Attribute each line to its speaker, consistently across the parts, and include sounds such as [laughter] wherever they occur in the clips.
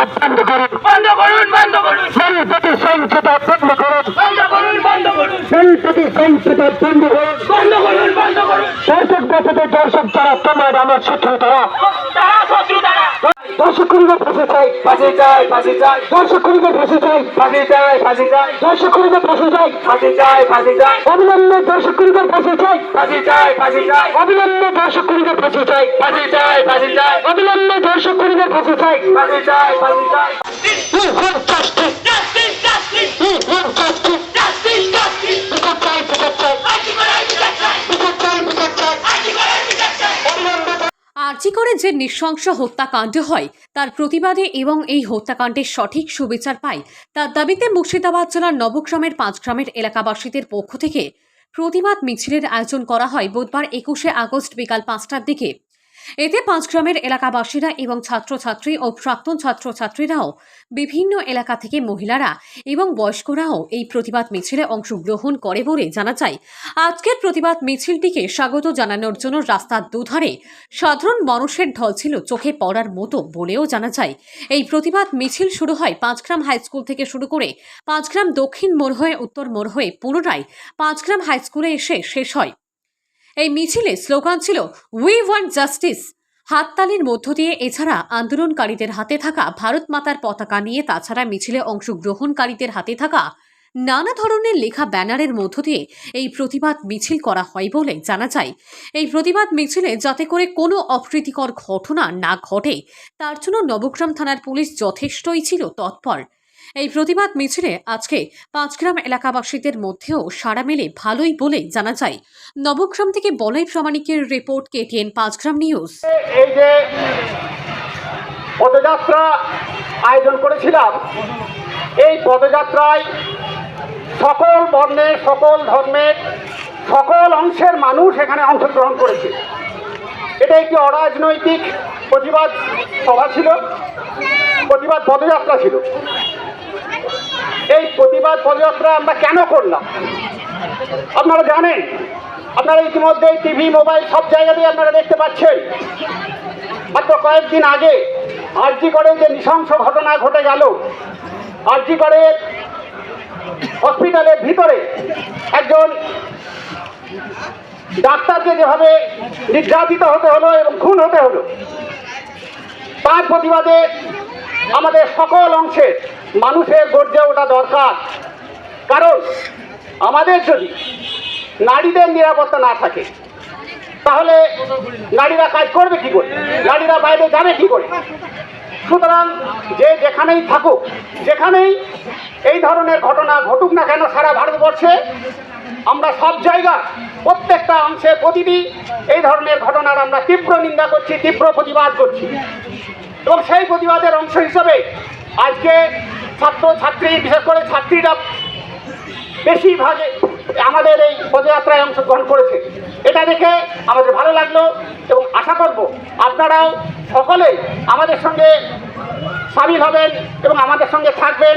Speaker 1: বন্ধ করুন
Speaker 2: বন্ধ করুন। বন্ধ করুন
Speaker 1: নারীর প্রতি সহিংসতা বন্ধ করুন।
Speaker 2: বন্ধ করুন বন্ধ করুন।
Speaker 1: নারীর প্রতি সহিংসতা বন্ধ করুন।
Speaker 2: বন্ধ করুন বন্ধ করুন।
Speaker 1: দর্শক দেখাতে দর্শক তারা তোমার আমার শত্রু তারা।
Speaker 2: তারা শত্রু তারা।
Speaker 1: দর্শক করিবে ফাঁসি চাই
Speaker 2: ফাঁসি চাই ফাঁসি চাই
Speaker 1: দর্শক করিবে ফাঁসি চাই
Speaker 2: ফাঁসি চাই ফাঁসি চাই
Speaker 1: দর্শক করিবে ফাঁসি চাই
Speaker 2: ফাঁসি চাই ফাঁসি চাই
Speaker 1: অবিলম্বে দর্শক করিবে ফাঁসি চাই
Speaker 2: ফাঁসি চাই ফাঁসি চাই
Speaker 1: অবিলম্বে দর্শক করিবে ফাঁসি চাই
Speaker 2: ফাঁসি চাই ফাঁসি চাই
Speaker 1: অবিলম্বে দর্শক করিবে ফাঁসি চাই
Speaker 2: ফাঁসি চাই ফাঁসি চাই
Speaker 1: We want justice.
Speaker 2: Justice justice
Speaker 1: We want justice.
Speaker 2: Justice justice
Speaker 1: বিচার চাই বিচার চাই
Speaker 2: আইটি করার বিচার চাই
Speaker 1: বিচার চাই বিচার চাই
Speaker 2: আইটি করার বিচার চাই
Speaker 1: অবিলম্বে
Speaker 3: আর্জিকরে যে নৃশংস হত্যাকাণ্ড হয়, তার প্রতিবাদে এবং এই হত্যাকাণ্ডের সঠিক সুবিচার পায়, তার দাবিতে মুর্শিদাবাদ জেলার নবগ্রামের পাঁচ গ্রামের এলাকাবাসীদের পক্ষ থেকে প্রতিবাদ মিছিলের আয়োজন করা হয় বুধবার একুশে আগস্ট বিকাল পাঁচটার দিকে। এতে পাঁচগ্রামের এলাকাবাসীরা এবং ছাত্রছাত্রী ও প্রাক্তন ছাত্রছাত্রীরাও, বিভিন্ন এলাকা থেকে মহিলারা এবং বয়স্করাও এই প্রতিবাদ মিছিলে অংশগ্রহণ করে বলে জানা যায়। আজকের প্রতিবাদ মিছিলটিকে স্বাগত জানানোর জন্য রাস্তার দুধারে সাধারণ মানুষের ঢল ছিল চোখে পড়ার মতো বলেও জানা যায়। এই প্রতিবাদ মিছিল শুরু হয় পাঁচগ্রাম হাই স্কুল থেকে শুরু করে পাঁচগ্রাম দক্ষিণ মোড় হয়ে উত্তর মোড় হয়ে পুনরায় পাঁচগ্রাম হাই স্কুলে এসে শেষ হয়। এই মিছিলে স্লোগান ছিল উই ওয়ান্ট জাস্টিস হাততালির মধ্য দিয়ে এছাড়া আন্দোলনকারীদের হাতে থাকা ভারত মাতার পতাকা নিয়ে তাছাড়া মিছিলে অংশগ্রহণকারীদের হাতে থাকা নানা ধরনের লেখা ব্যানারের মধ্য দিয়ে এই প্রতিবাদ মিছিল করা হয় বলে জানা যায়। এই প্রতিবাদ মিছিলে যাতে করে কোনো অপ্রীতিকর ঘটনা না ঘটে, তার জন্য নবগ্রাম থানার পুলিশ যথেষ্টই ছিল তৎপর। এই প্রতিবাদ মিছিলে আজকে পাঁচগ্রাম এলাকাবাসীদের মধ্যেও সাড়া মেলে ভালোই বলে জানা যায়। নবগ্রাম থেকে বলাই প্রামাণিকের রিপোর্ট কেটিএন পাঁচগ্রাম নিউজ।
Speaker 4: এই যে পদযাত্রা আয়োজন করেছিলাম, এই পদযাত্রায় সকল বর্ণের, সকল ধর্মের, সকল অংশের মানুষ এখানে অংশগ্রহণ করেছে। এটা একটি অরাজনৈতিক প্রতিবাদ সভা ছিল, প্রতিবাদ পদযাত্রা ছিল। প্রতিবাদ পদযাত্রা আমরা কেন করলাম? আপনারা জানেন, আপনারা ইতিমধ্যে টিভি, মোবাইল সব জায়গাতেই আপনারা দেখতে পাচ্ছেন। মাত্র কয়েকদিন আগে আরজি করে যে নৃশংস ঘটনা ঘটে গেল, আরজি করে হসপিটালের ভিতরে একজন ডাক্তারকে যেভাবে নির্যাতিত হতে হলো এবং খুন হতে হলো, তার প্রতিবাদে আমাদের সকল অংশের মানুষের গর্জে ওঠা দরকার। কারণ আমাদের যদি নারীদের নিরাপত্তা না থাকে, তাহলে নারীরা কাজ করবে কি করে? নারীরা বাইরে যাবে কি করে? সুতরাং যে যেখানেই থাকুক, যেখানেই এই ধরনের ঘটনা ঘটুক না কেন সারা ভারতবর্ষে, আমরা সব জায়গা প্রত্যেকটা অংশে প্রতিটি এই ধরনের ঘটনার আমরা তীব্র নিন্দা করছি, তীব্র প্রতিবাদ করছি। এবং সেই প্রতিবাদের অংশ হিসাবে আজকে ছাত্র ছাত্রী বিশেষ করে ছাত্রীরা বেশিরভাগে আমাদের এই পদযাত্রায় অংশগ্রহণ করেছে। এটা দেখে আমাদের ভালো লাগল এবং আশা করব আপনারাও সকলে আমাদের সঙ্গে সামিল হবেন এবং আমাদের সঙ্গে থাকবেন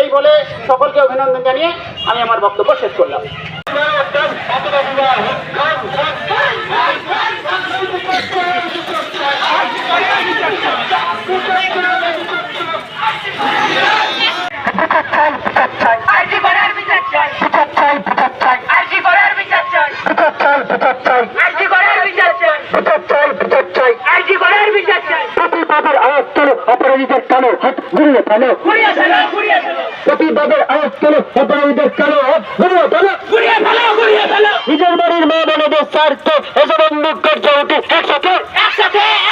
Speaker 4: এই বলে সকলকে অভিনন্দন জানিয়ে আমি আমার বক্তব্য শেষ করলাম
Speaker 1: বিচার চাই বিচার চাই
Speaker 2: আইটি করার বিচার চাই
Speaker 1: বিচার চাই বিচার চাই
Speaker 2: আইটি করার বিচার চাই
Speaker 1: বিচার চাই বিচার চাই
Speaker 2: আইটি করার বিচার চাই
Speaker 1: বিচার চাই। প্রতিবাদের আওয়াজ তোলো অপরাধীদের কালো হাত ঘুরিয়ে ফেলো।
Speaker 2: ঘুরিয়ে ফেলো ঘুরিয়ে ফেলো।
Speaker 1: প্রতিবাদের আওয়াজ তোলো অপরাধীদের কালো হাত ঘুরিয়ে ফেলো।
Speaker 2: ঘুরিয়ে ফেলো ঘুরিয়ে ফেলো।
Speaker 1: নিজের বাড়ির মা বোনদের স্বার্থে এসব অন্ধকার করছে একসাথে।
Speaker 2: একসাথে।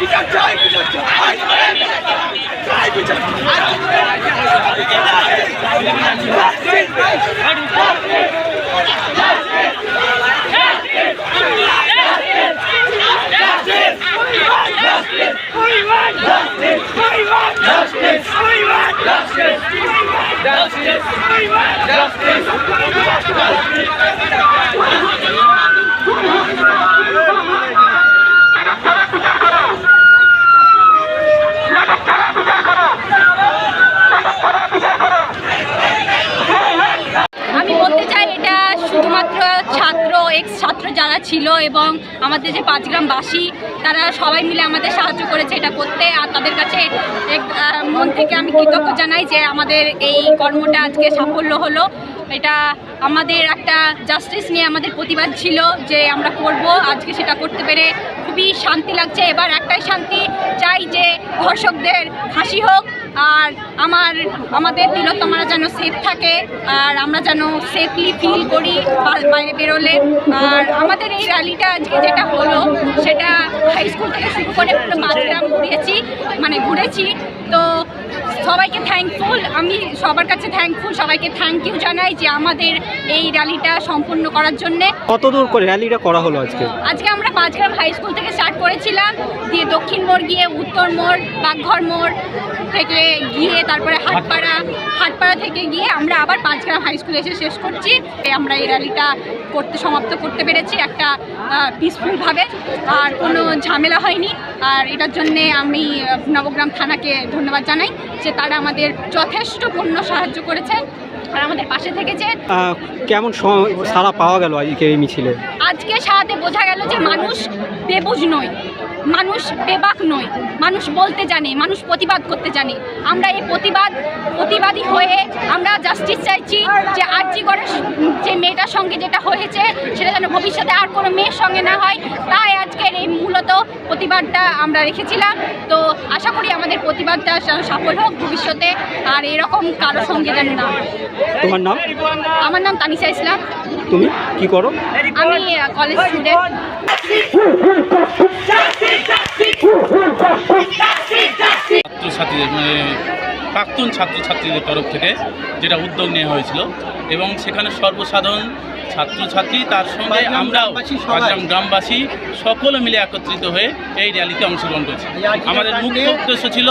Speaker 1: বিচার চাই বিচার চাই চাই বিচার Justice! Justice! Justice! Justice!
Speaker 5: আমি বলতে চাই, এটা শুধুমাত্র ছাত্র এক্স ছাত্র যারা ছিল এবং আমাদের যে পাঁচ পাঁচগ্রামবাসী, তারা সবাই মিলে আমাদের সাহায্য করেছে এটা করতে। আর তাদের কাছে মন থেকে আমি কৃতজ্ঞ জানাই যে আমাদের এই কর্মটা আজকে সাফল্য হলো। এটা আমাদের একটা জাস্টিস নিয়ে আমাদের প্রতিবাদ ছিল যে আমরা করব। আজকে সেটা করতে পেরে খুবই শান্তি লাগছে। এবার একটাই শান্তি চাই যে ধর্ষকদের ফাঁসি হোক আর আমার, আমাদের তিলোত্তমারা যেন সেফ থাকে আর আমরা যেন সেফলি ফিল করি বাইরে বেরোলে। আর আমাদের এই র্যালিটা আজকে যেটা হলো, সেটা হাই স্কুল থেকে শুরু করে পুরো মাঝগ্রাম ঘুরিয়েছি মানে ঘুরেছি। তো সবাইকে থ্যাঙ্কফুল আমি সবার কাছে থ্যাঙ্কফুল সবাইকে থ্যাংক ইউ জানাই যে আমাদের এই র্যালিটা সম্পূর্ণ করার জন্যে।
Speaker 6: কত দূর করে র্যালিটা করা হলো আজকে?
Speaker 5: আজকে আমরা পাঁচগ্রাম হাই স্কুল থেকে স্টার্ট করেছিলাম দিয়ে দক্ষিণ মোড় গিয়ে উত্তর মোড় বাগঘর মোড় থেকে গিয়ে তারপরে হাটপাড়া হাটপাড়া থেকে গিয়ে আমরা আবার পাঁচগ্রাম হাই স্কুলে এসে শেষ করছি। আমরা এই র্যালিটা করতে সমাপ্ত করতে পেরেছি একটা পিসফুলভাবে আর কোনো ঝামেলা হয়নি। আর এটার জন্যে আমি নবগ্রাম থানাকে ধন্যবাদ জানাই যে তারা আমাদের যথেষ্ট পূর্ণ সাহায্য করেছে আর আমাদের পাশে থেকেছে।
Speaker 6: কেমন সাড়া সারা পাওয়া গেল আজকে এই মিছিলে?
Speaker 5: আজকে সারাতে বোঝা গেল যে মানুষ বেবুজ নয়। মানুষ বেবাক নয় মানুষ বলতে জানে মানুষ প্রতিবাদ করতে জানে। আমরা এই প্রতিবাদ প্রতিবাদী হয়ে আমরা জাস্টিস চাইছি যে আর্জি করে যে মেয়েটার সঙ্গে যেটা হয়েছে সেটা যেন ভবিষ্যতে আর কোনো মেয়ের সঙ্গে না হয় তাই আজকের এই মূলত প্রতিবাদটা আমরা রেখেছিলাম। তো আশা করি আমাদের প্রতিবাদটা সফল হোক ভবিষ্যতে আর এরকম কারও সঙ্গে যেন না হয়।
Speaker 6: তোমার নাম?
Speaker 5: আমার নাম তানিশা ইসলাম।
Speaker 6: তুমি কি করো?
Speaker 5: আমি কলেজ স্টুডেন্ট [laughs]
Speaker 7: ছাত্রছাত্রীদের মানে প্রাক্তন ছাত্রছাত্রীদের তরফ থেকে যেটা উদ্যোগ নেওয়া হয়েছিল এবং সেখানে সর্বসাধারণ ছাত্রছাত্রী তার সঙ্গে আমরাও পাঁচগ্রাম গ্রামবাসী সকলে মিলে একত্রিত হয়ে এই র্যালিতে অংশগ্রহণ করেছি। আমাদের মুখ্য উদ্দেশ্য ছিল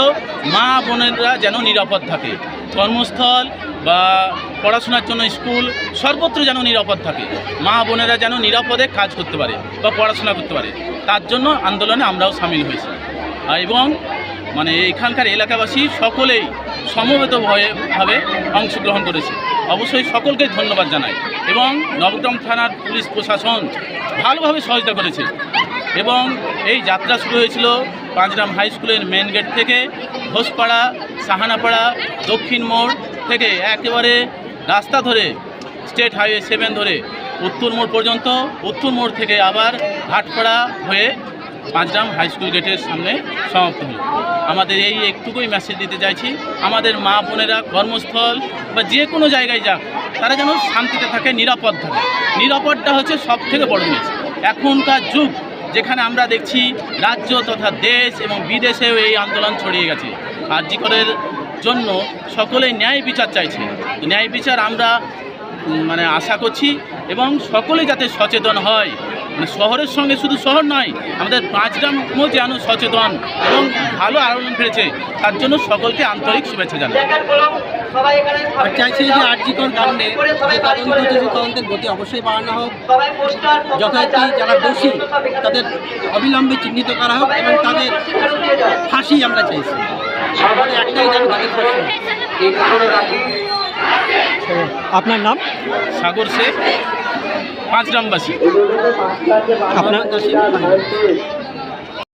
Speaker 7: মা বোনেরা যেন নিরাপদ থাকে কর্মস্থল বা পড়াশোনার জন্য স্কুল সর্বত্র যেন নিরাপদ থাকে মা বোনেরা যেন নিরাপদে কাজ করতে পারে বা পড়াশোনা করতে পারে তার জন্য আন্দোলনে আমরাও সামিল হয়েছি। এবং মানে এখানকার এলাকাবাসী সকলেই সমবেতভাবে অংশগ্রহণ করেছে। অবশ্যই সকলকে ধন্যবাদ জানাই এবং নবগ্রাম থানার পুলিশ প্রশাসন ভালোভাবে সহযোগিতা করেছে এবং এই যাত্রা শুরু হয়েছিল পাঁচগ্রাম হাই স্কুলের মেন গেট থেকে ঘোষপাড়া, সাহানাপাড়া, দক্ষিণ মোড় থেকে একেবারে রাস্তা ধরে স্টেট হাইওয়ে সেভেন ধরে উত্তর মোড় পর্যন্ত, উত্তর মোড় থেকে আবার ঘাটপাড়া হয়ে পাঁচগ্রাম হাই স্কুল গেটের সামনে সমাপ্ত হলো। আমাদের এই একটুকুই মেসেজ দিতে চাইছি। আমাদের মা বোনেরা কর্মস্থল বা যে কোনো জায়গায় যাক, তারা যেন শান্তিতে থাকে, নিরাপদ থাকে। নিরাপদটা হচ্ছে সব থেকে বড় জিনিস। এখনকার যুগ, যেখানে আমরা দেখছি রাজ্য তথা দেশ এবং বিদেশেও এই আন্দোলন ছড়িয়ে গেছে। আর জিকরের জন্য সকলেই ন্যায় বিচার চাইছে। ন্যায় বিচার আমরা মানে আশা করছি এবং সকলে যাতে সচেতন হয়। মানে শহরের সঙ্গে শুধু শহর নয় আমাদের পাঁচগ্রামও যেন সচেতন এবং ভালো আয়োজন ফেলেছে তার জন্য সকলকে আন্তরিক শুভেচ্ছা জানাই।
Speaker 8: আর চাইছি যে আর্যিকর কাণ্ডে যে তদন্ত সেই তদন্তের গতি অবশ্যই বাড়ানো হোক। যথারীতি যারা দোষী তাদের অবিলম্বে চিহ্নিত করা হোক এবং তাদের ফাঁসি আমরা চাইছি। আমাদের একটাই দাবি তাদের ফাঁসি
Speaker 6: আপনার নাম?
Speaker 7: সাগর শেখ। পাঁচগ্রামবাসী
Speaker 6: আপনার
Speaker 8: আপনার